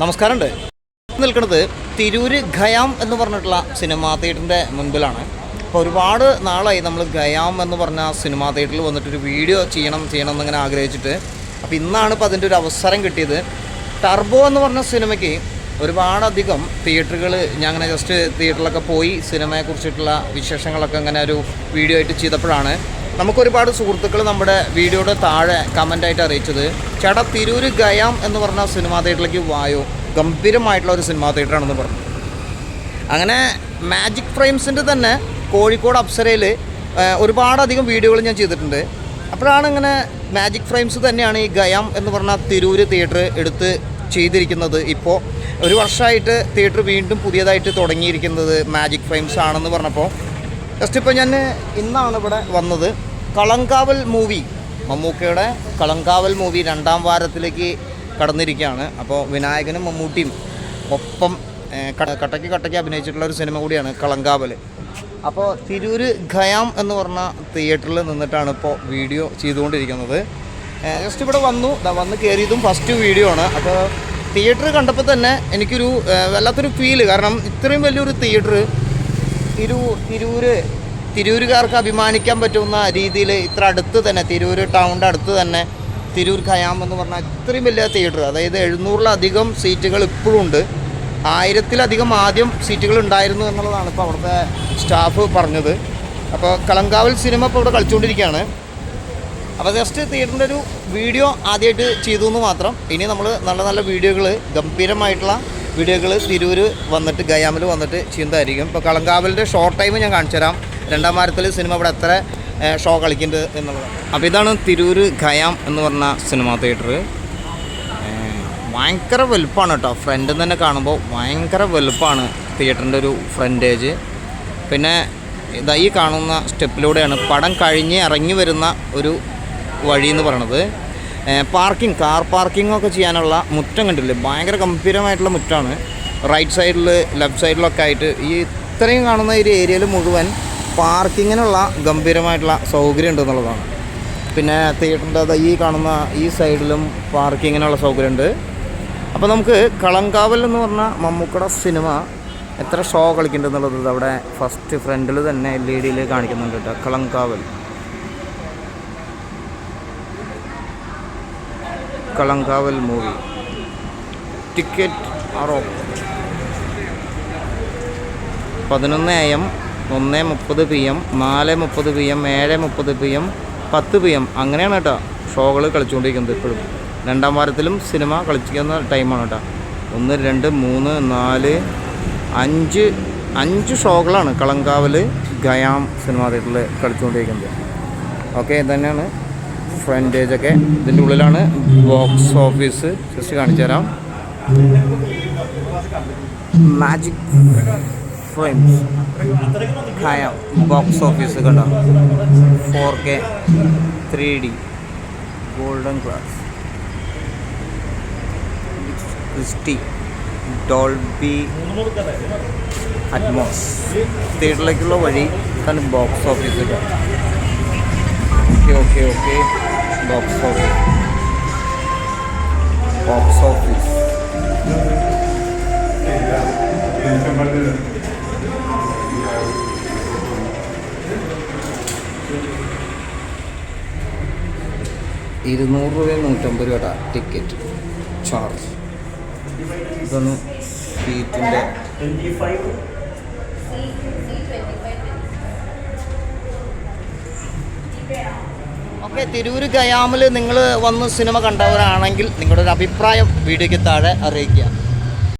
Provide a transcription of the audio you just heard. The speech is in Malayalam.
നമസ്കാരമുണ്ട്. നിൽക്കുന്നത് തിരൂര് ഖയാം എന്ന് പറഞ്ഞിട്ടുള്ള സിനിമാ തിയേറ്ററിന്റെ മുൻപിലാണ്. അപ്പോൾ ഒരുപാട് നാളായി നമ്മൾ ഖയാം എന്ന് പറഞ്ഞ സിനിമാ തിയേറ്ററിൽ വന്നിട്ടൊരു വീഡിയോ ചെയ്യണം ചെയ്യണം എന്നിങ്ങനെ ആഗ്രഹിച്ചിട്ട്. അപ്പോൾ ഇന്നാണ് ഇപ്പോൾ അതിന്റെ ഒരു അവസരം കിട്ടിയത്. ടർബോ എന്ന് പറഞ്ഞ സിനിമയ്ക്ക് ഒരുപാടധികം തിയേറ്ററുകൾ ഞാൻ അങ്ങനെ ജസ്റ്റ് തിയേറ്ററിലൊക്കെ പോയി സിനിമയെക്കുറിച്ചിട്ടുള്ള വിശേഷങ്ങളൊക്കെ അങ്ങനെ ഒരു വീഡിയോ ആയിട്ട് ചെയ്തപ്പോഴാണ് നമുക്കൊരുപാട് സുഹൃത്തുക്കൾ നമ്മുടെ വീഡിയോയുടെ താഴെ കമന്റായിട്ട് അറിയിച്ചത് ചേട്ടാ തിരൂര് ഗയാം എന്ന് പറഞ്ഞ സിനിമാ തിയേറ്ററിലേക്ക് വായോ? ഗംഭീരമായിട്ടുള്ള ഒരു സിനിമാ തിയേറ്ററാണെന്ന് പറഞ്ഞു. അങ്ങനെ മാജിക് ഫ്രെയിംസിന്റെ തന്നെ കോഴിക്കോട് അപ്സരയിൽ ഒരുപാടധികം വീഡിയോകൾ ഞാൻ ചെയ്തിട്ടുണ്ട്. അപ്പോഴാണ് ഇങ്ങനെ മാജിക് ഫ്രെയിംസ് തന്നെയാണ് ഈ ഗയാം എന്ന് പറഞ്ഞ തിരൂര് തിയേറ്റർ എടുത്ത് ചെയ്തിരിക്കുന്നത്. ഇപ്പോൾ ഒരു വർഷമായിട്ട് തിയേറ്റർ വീണ്ടും പുതിയതായിട്ട് തുടങ്ങിയിരിക്കുന്നത് മാജിക് ഫ്രെയിംസ് ആണെന്ന് പറഞ്ഞപ്പോൾ ജസ്റ്റ് ഇപ്പോൾ ഞാൻ ഇന്നാണ് ഇവിടെ വന്നത്. കളങ്കാവൽ മൂവി. മമ്മൂക്കയുടെ കളങ്കാവൽ മൂവി രണ്ടാം വാരത്തിലേക്ക് കടന്നിരിക്കുകയാണ്. അപ്പോൾ വിനായകനും മമ്മൂട്ടിയും ഒപ്പം കട്ടയ്ക്ക് കട്ടയ്ക്ക് അഭിനയിച്ചിട്ടുള്ള ഒരു സിനിമ കൂടിയാണ് കളങ്കാവൽ. അപ്പോൾ തിരൂര് ഖയാം എന്ന് പറഞ്ഞ തിയേറ്ററിൽ നിന്നിട്ടാണ് ഇപ്പോൾ വീഡിയോ ചെയ്തുകൊണ്ടിരിക്കുന്നത്. ജസ്റ്റ് ഇവിടെ വന്നു. വന്ന് കയറിയതും ഫസ്റ്റ് വീഡിയോ ആണ്. അപ്പോൾ തിയേറ്റർ കണ്ടപ്പോൾ തന്നെ എനിക്കൊരു വല്ലാത്തൊരു ഫീൽ കാരണം ഇത്രയും വലിയൊരു തിയേറ്റർ തിരു തിരൂര് തിരൂരുകാർക്ക് അഭിമാനിക്കാൻ പറ്റുന്ന രീതിയിൽ ഇത്ര അടുത്ത് തന്നെ തിരൂർ ടൗണിന്റെ അടുത്ത് തന്നെ തിരൂർ ഖയാം എന്ന് പറഞ്ഞാൽ ഇത്രയും വലിയ തിയേറ്റർ അതായത് എഴുന്നൂറിലധികം സീറ്റുകൾ ഇപ്പോഴും ഉണ്ട്. ആയിരത്തിലധികം ആദ്യം സീറ്റുകൾ ഉണ്ടായിരുന്നു എന്നുള്ളതാണ് ഇപ്പോൾ അവിടുത്തെ സ്റ്റാഫ് പറഞ്ഞത്. അപ്പോൾ കളങ്കാവൽ സിനിമ ഇപ്പോൾ ഇവിടെ കളിച്ചുകൊണ്ടിരിക്കുകയാണ്. അപ്പോൾ ജസ്റ്റ് തിയേറ്ററിന്റെ ഒരു വീഡിയോ ആദ്യമായിട്ട് ചെയ്തു എന്ന് മാത്രം. ഇനി നമ്മൾ നല്ല നല്ല വീഡിയോകൾ ഗംഭീരമായിട്ടുള്ള വീഡിയോകൾ തിരൂർ വന്നിട്ട് ഗയാമിൽ വന്നിട്ട് ചെയ്യുന്നതായിരിക്കും. ഇപ്പോൾ കളങ്കാവലിന്റെ ഷോർട്ട് ടൈം ഞാൻ കാണിച്ചു തരാം രണ്ടാം വാരത്തിൽ സിനിമ ഇവിടെ എത്ര ഷോ കളിക്കുന്നുണ്ട് എന്നുള്ളത്. അപ്പോൾ ഇതാണ് തിരൂര് ഖയാം എന്ന് പറഞ്ഞ സിനിമാ തിയേറ്റർ. ഭയങ്കര വലുപ്പമാണ് കേട്ടോ. ഫ്രണ്ട് തന്നെ കാണുമ്പോൾ ഭയങ്കര വലുപ്പമാണ് തിയേറ്ററിന്റെ ഒരു ഫ്രണ്ടേജ്. പിന്നെ ഇതാ ഈ കാണുന്ന സ്റ്റെപ്പിലൂടെയാണ് പടം കഴിഞ്ഞ് ഇറങ്ങി വരുന്ന ഒരു വഴി എന്ന് പറയണത്. പാർക്കിംഗ് കാർ പാർക്കിംഗ് ഒക്കെ ചെയ്യാനുള്ള മുറ്റം കണ്ടില്ലേ ഭയങ്കര ഗംഭീരമായിട്ടുള്ള മുറ്റമാണ് റൈറ്റ് സൈഡിൽ ലെഫ്റ്റ് സൈഡിലൊക്കെ ആയിട്ട് ഈ ഇത്രയും കാണുന്ന ഒരു ഏരിയയിൽ മുഴുവൻ പാർക്കിങ്ങിനുള്ള ഗംഭീരമായിട്ടുള്ള സൗകര്യം ഉണ്ട് എന്നുള്ളതാണ്. പിന്നെ തിയേറ്ററിന്റെ ഈ കാണുന്ന ഈ സൈഡിലും പാർക്കിങ്ങിനുള്ള സൗകര്യമുണ്ട്. അപ്പോൾ നമുക്ക് കളങ്കാവൽ എന്ന് പറഞ്ഞ മമ്മൂക്കട സിനിമ എത്ര ഷോ കളിക്കുന്നുണ്ട് എന്നുള്ളത് അവിടെ ഫസ്റ്റ് ഫ്രണ്ടിൽ തന്നെ എൽ ഇ ഡിയിൽ കാണിക്കുന്നുണ്ട് കേട്ടോ കളങ്കാവൽ. കളങ്കാവൽ മൂവി ടിക്കറ്റ് ആറോ പതിനൊന്ന് എ എം ഒന്ന് മുപ്പത് പി എം നാല് മുപ്പത് പി എം ഏഴ് മുപ്പത് പി എം പത്ത് പി എം അങ്ങനെയാണ് കേട്ടോ ഷോകൾ കളിച്ചുകൊണ്ടിരിക്കുന്നത് ഇപ്പോഴും. രണ്ടാം വാരത്തിലും സിനിമ കളിക്കുന്ന ടൈമാണ് കേട്ടോ. ഒന്ന് രണ്ട് മൂന്ന് നാല് അഞ്ച് അഞ്ച് ഷോകളാണ് കളങ്കാവൽ ഗയാം സിനിമ തിയേറ്ററിൽ കളിച്ചുകൊണ്ടിരിക്കുന്നത്. ഓക്കെ ഇതന്നെയാണ് ഫ്രണ്ടേജൊക്കെ ഇതിന്റെ ഉള്ളിലാണ് ബോക്സ് ഓഫീസ്. ജസ്റ്റ് കാണിച്ചു തരാം മാജിക് ഫ്രെയിംസ് ഖായം ബോക്സ് ഓഫീസ് കണ്ടോ. Four K three D golden glass Christie Dolby Atmos തിയേറ്ററിലേക്കുള്ള വഴി ഇതാണ് box office okay okay okay box office box office ഇരുന്നൂറ് രൂപ നൂറ്റമ്പത് രൂപ ടിക്കറ്റ് ചാർജ് ഇതൊന്ന് സീറ്റിന്റെ ഓക്കെ തിരൂര് ഗയാമിൽ നിങ്ങൾ വന്ന് സിനിമ കണ്ടവരാണെങ്കിൽ നിങ്ങളുടെ ഒരു അഭിപ്രായം വീഡിയോയ്ക്ക് താഴെ അറിയിക്കുക.